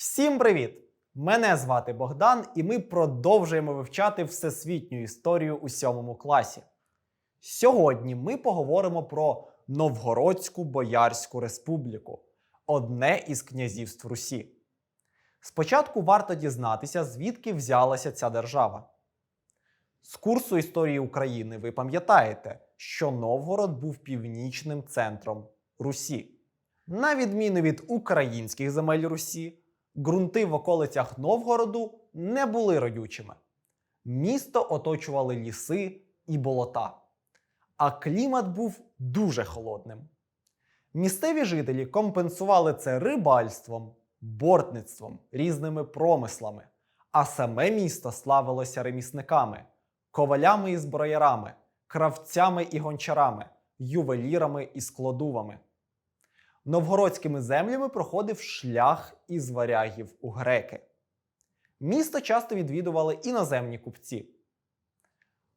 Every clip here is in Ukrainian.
Всім привіт! Мене звати Богдан, і ми продовжуємо вивчати всесвітню історію у сьомому класі. Сьогодні ми поговоримо про Новгородську Боярську Республіку, одне із князівств Русі. Спочатку варто дізнатися, звідки взялася ця держава. З курсу історії України ви пам'ятаєте, що Новгород був північним центром Русі. На відміну від українських земель Русі, ґрунти в околицях Новгороду не були родючими. Місто оточували ліси і болота, а клімат був дуже холодним. Місцеві жителі компенсували це рибальством, бортництвом, різними промислами, а саме місто славилося ремісниками, ковалями і зброярами, кравцями і гончарами, ювелірами і складувами. Новгородськими землями проходив шлях із варягів у греки. Місто часто відвідували іноземні купці.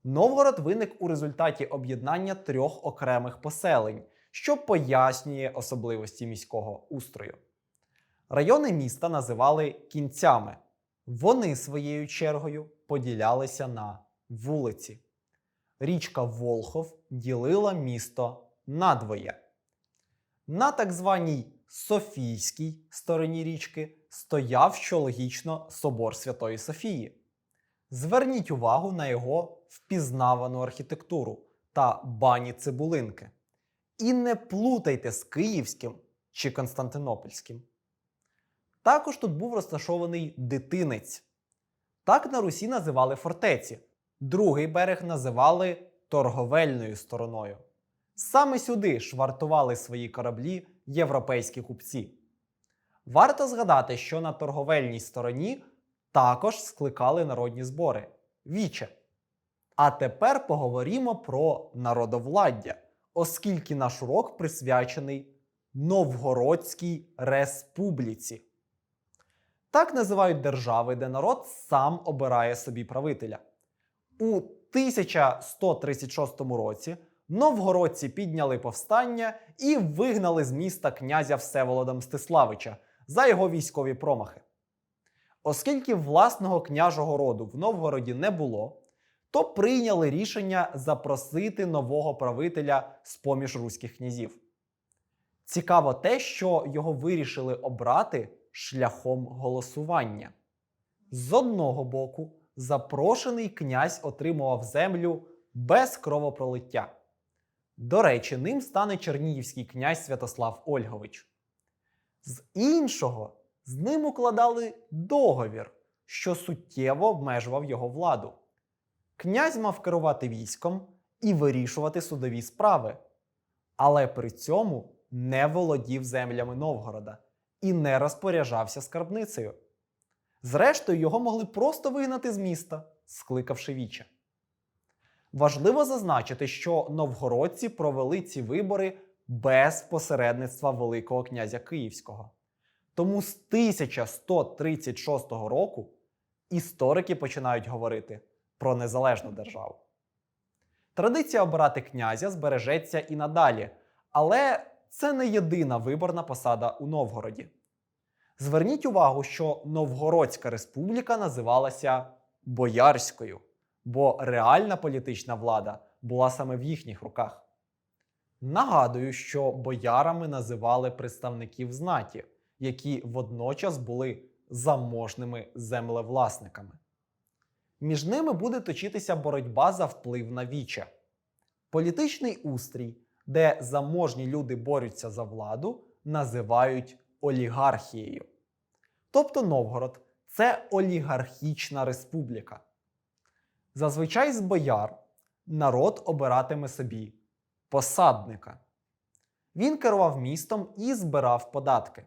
Новгород виник у результаті об'єднання трьох окремих поселень, що пояснює особливості міського устрою. Райони міста називали кінцями. Вони своєю чергою поділялися на вулиці. Річка Волхов ділила місто надвоє. На так званій Софійській стороні річки стояв, що логічно, собор Святої Софії. Зверніть увагу на його впізнавану архітектуру та бані цибулинки. І не плутайте з Київським чи Константинопольським. Також тут був розташований дитинець. Так на Русі називали фортеці. Другий берег називали торговельною стороною. Саме сюди швартували свої кораблі європейські купці. Варто згадати, що на торговельній стороні також скликали народні збори віче. А тепер поговоримо про народовладдя, оскільки наш урок присвячений Новгородській республіці. Так називають держави, де народ сам обирає собі правителя. У 1136 році новгородці підняли повстання і вигнали з міста князя Всеволода Мстиславича за його військові промахи. Оскільки власного княжого роду в Новгороді не було, то прийняли рішення запросити нового правителя з поміж руських князів. Цікаво те, що його вирішили обрати шляхом голосування. З одного боку, запрошений князь отримував землю без кровопролиття. До речі, ним стане чернігівський князь Святослав Ольгович. З іншого, з ним укладали договір, що суттєво обмежував його владу. Князь мав керувати військом і вирішувати судові справи, але при цьому не володів землями Новгорода і не розпоряджався скарбницею. Зрештою, його могли просто вигнати з міста, скликавши віче. Важливо зазначити, що новгородці провели ці вибори без посередництва Великого князя Київського. Тому з 1136 року історики починають говорити про незалежну державу. Традиція обирати князя збережеться і надалі, але це не єдина виборна посада у Новгороді. Зверніть увагу, що Новгородська республіка називалася Боярською, бо реальна політична влада була саме в їхніх руках. Нагадую, що боярами називали представників знаті, які водночас були заможними землевласниками. Між ними буде точитися боротьба за вплив на віче. Політичний устрій, де заможні люди борються за владу, називають олігархією. Тобто Новгород це олігархічна республіка. Зазвичай з бояр народ обиратиме собі посадника. Він керував містом і збирав податки.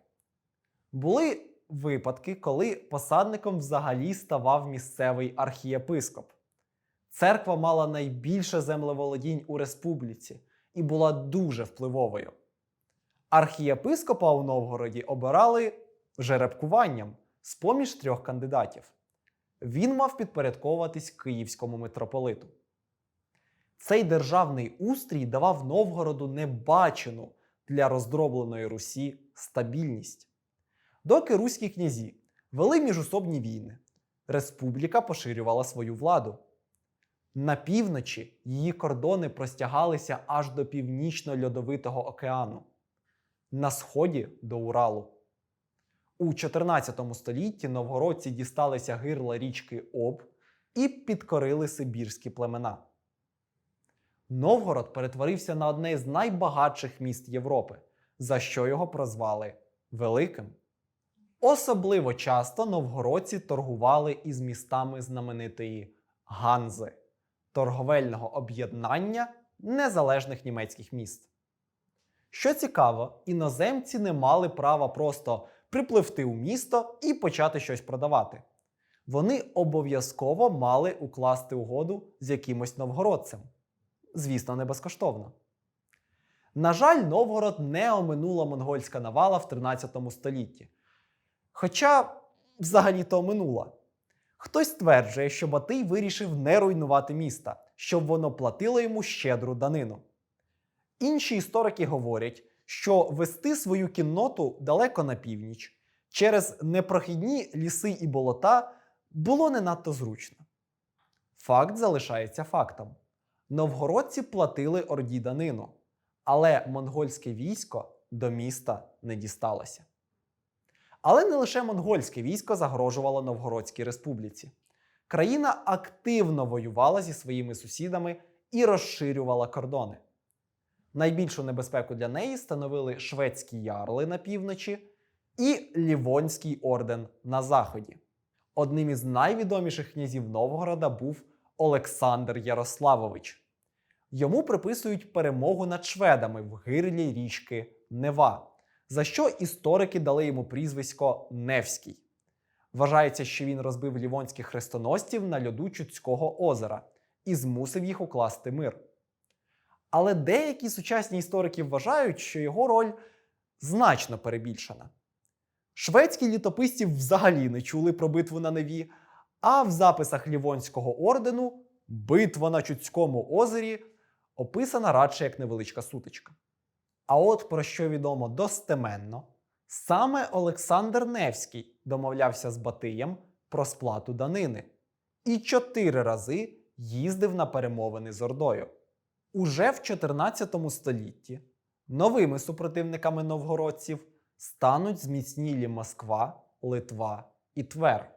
Були випадки, коли посадником взагалі ставав місцевий архієпископ. Церква мала найбільше землеволодінь у республіці і була дуже впливовою. Архієпископа у Новгороді обирали жеребкуванням з поміж трьох кандидатів. Він мав підпорядковуватись київському митрополиту. Цей державний устрій давав Новгороду небачену для роздробленої Русі стабільність. Доки руські князі Вели міжусобні війни. Республіка поширювала свою владу. На півночі її кордони простягалися аж до північно-льодовитого океану, на сході до Уралу. У 14 столітті новгородці дісталися гирла річки Об і підкорили сибірські племена. Новгород перетворився на одне з найбагатших міст Європи, за що його прозвали Великим. Особливо часто новгородці торгували із містами знаменитої Ганзи торговельного об'єднання незалежних німецьких міст. Що цікаво, іноземці не мали права просто припливти у місто і почати щось продавати. Вони обов'язково мали укласти угоду з якимось новгородцем. Звісно, не безкоштовно. На жаль, Новгород не оминула монгольська навала в 13 столітті. Хоча взагалі-то оминула. Хтось стверджує, що Батий вирішив не руйнувати міста, щоб воно платило йому щедру данину. Інші історики говорять, що вести свою кінноту далеко на північ через непрохідні ліси і болота було не надто зручно. Факт залишається фактом: новгородці платили орді данину, але монгольське військо до міста не дісталося. Але не лише монгольське військо загрожувало Новгородській республіці. Країна активно воювала зі своїми сусідами і розширювала кордони. Найбільшу небезпеку для неї становили шведські ярли на півночі і Лівонський орден на заході. Одним із найвідоміших князів Новгорода був Олександр Ярославович. Йому приписують перемогу над шведами в гирлі річки Нева, за що історики дали йому прізвисько Невський. Вважається, що він розбив лівонських хрестоносців на льоду Чудського озера і змусив їх укласти мир. Але деякі сучасні історики вважають, що його роль значно перебільшена. Шведські літописці взагалі не чули про битву на Неві, а в записах Лівонського ордену битва на Чудському озері описана радше як невеличка сутичка. А от про що відомо достеменно, саме Олександр Невський домовлявся з Батиєм про сплату данини і чотири рази їздив на перемовини з Ордою. Уже в 14 столітті новими супротивниками новгородців стануть зміцнілі Москва, Литва і Твер.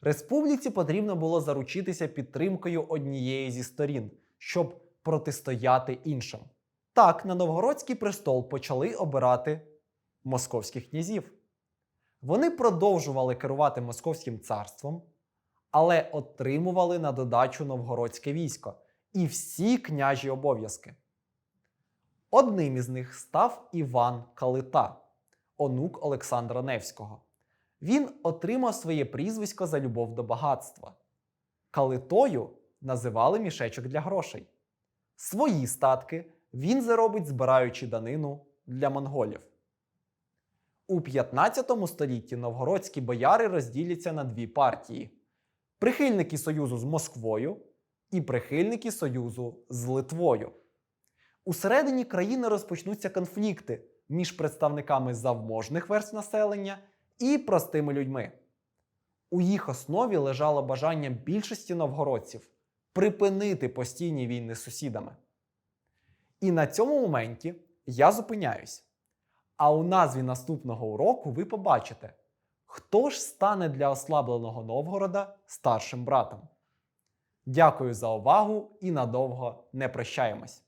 Республіці потрібно було заручитися підтримкою однієї зі сторін, щоб протистояти іншим. Так, на новгородський престол почали обирати московських князів. Вони продовжували керувати Московським царством, але отримували на додачу новгородське військо і всі княжі обов'язки. Одним із них став Іван Калита, онук Олександра Невського. Він отримав своє прізвисько за любов до багатства. Калитою називали мішечок для грошей. Свої статки він заробить, збираючи данину для монголів. У 15 столітті новгородські бояри розділяться на дві партії: прихильники союзу з Москвою і прихильники союзу з Литвою. Усередині країни розпочнуться конфлікти між представниками завможних верств населення і простими людьми. У їх основі лежало бажання більшості новгородців припинити постійні війни з сусідами. І на цьому моменті я зупиняюсь. А у назві наступного уроку ви побачите, хто ж стане для ослабленого Новгорода старшим братом. Дякую за увагу і надовго не прощаємось!